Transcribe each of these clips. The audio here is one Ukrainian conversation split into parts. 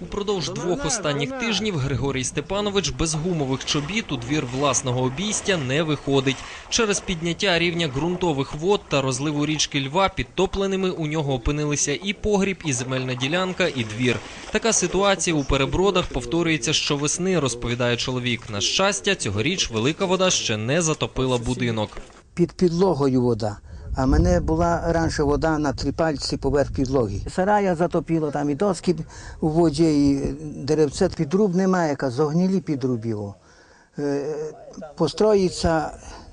Упродовж двох останніх тижнів Григорій Степанович без гумових чобіт у двір власного обійстя не виходить. Через підняття рівня ґрунтових вод та розливу річки Льва підтопленими у нього опинилися і погріб, і земельна ділянка, і двір. Така ситуація у перебродах повторюється щовесни, розповідає чоловік. На щастя, цьогоріч велика вода ще не затопила будинок. під підлогою вода. А мене була раніше вода на три пальці поверх підлоги. Сарая затопило, там і доски у воді, і деревце. Підруб немає, яка зогнілі підрубів. Е, Построїться,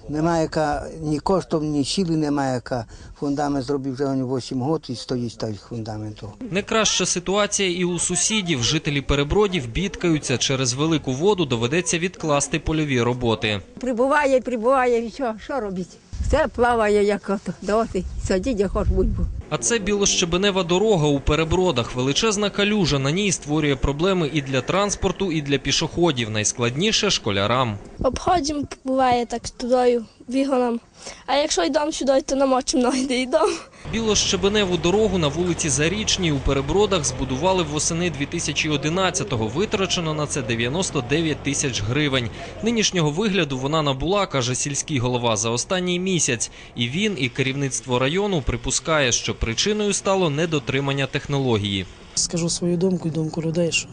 немає яка ні коштів, ні сили немає, яка фундамент зробив вже 8 років і стоїть той фундамент. Не краща ситуація і у сусідів. Жителі перебродів бідкаються. Через велику воду доведеться відкласти польові роботи. Прибуває, прибуває, і що, що робить? Все плаває, як от доти, садіть, я хоч будь-бо. А це білощебенева дорога у перебродах. Величезна калюжа на ній створює проблеми і для транспорту, і для пішоходів. Найскладніше школярам. Обходимо, буває так тудою вігоном. А якщо йдемо сюди, то намочимо ноги, де йдемо. Білощебеневу дорогу на вулиці Зарічній у перебродах збудували восени 2011-го. Витрачено на це 99 тисяч гривень. Нинішнього вигляду вона набула, каже сільський голова, за останній місяць. І він, і керівництво району припускає, що причиною стало недотримання технології. Скажу свою думку і думку людей, що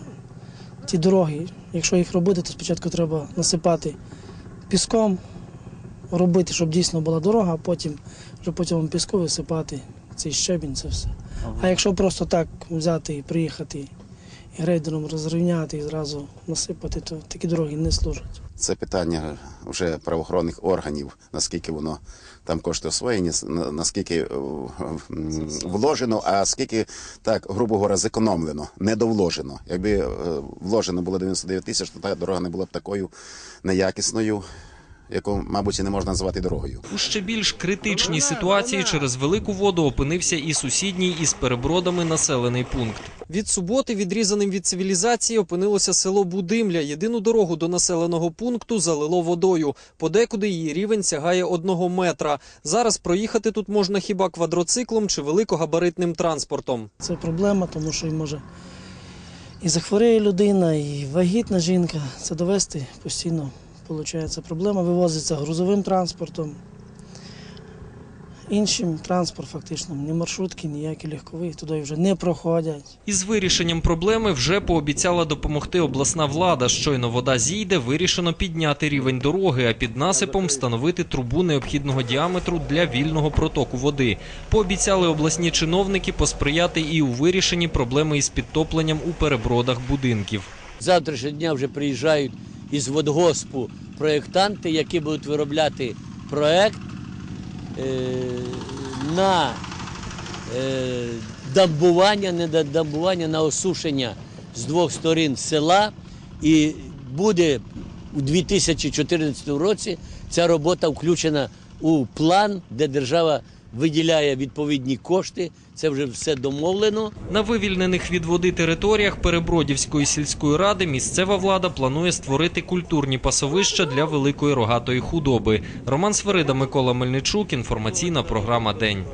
ті дороги, якщо їх робити, то спочатку треба насипати піском, робити, щоб дійсно була дорога, а потім вже по цьому піску висипати цей щебінь, це все. А якщо просто так взяти і приїхати і грейдером розрівняти і зразу насипати, то такі дороги не служать. Це питання вже правоохоронних органів, наскільки воно там коштує освоєння, на- наскільки е, вложено, а скільки, так, грубо говоря, зекономлено, недовложено. Якби е, вложено було 99 тисяч, то та дорога не була б такою неякісною, яку, мабуть, і не можна назвати дорогою. У ще більш критичній ситуації через велику воду опинився і сусідній із перебродами населений пункт. Від суботи, відрізаним від цивілізації, опинилося село Будимля. Єдину дорогу до населеного пункту залило водою. Подекуди її рівень сягає одного метра. Зараз проїхати тут можна хіба квадроциклом чи великогабаритним транспортом. Це проблема, тому що і може і захворіє людина, і вагітна жінка. Це довести постійно виходить проблема. Вивозиться грузовим транспортом. Іншим транспорт фактично, ні маршрутки, ніякі легкові туди вже не проходять. Із вирішенням проблеми вже пообіцяла допомогти обласна влада. Щойно вода зійде, вирішено підняти рівень дороги, а під насипом встановити трубу необхідного діаметру для вільного протоку води. Пообіцяли обласні чиновники посприяти і у вирішенні проблеми із підтопленням у перебродах будинків. Завтрашнього дня вже приїжджають із водгоспу проєктанти, які будуть виробляти проєкт е, на е, дамбування, не дамбування, на осушення з двох сторін села. І буде у 2014 році ця робота включена у план, де держава виділяє відповідні кошти. Це вже все домовлено. На вивільнених від води територіях Перебродівської сільської ради місцева влада планує створити культурні пасовища для великої рогатої худоби. Роман Сверида, Микола Мельничук. Інформаційна програма День.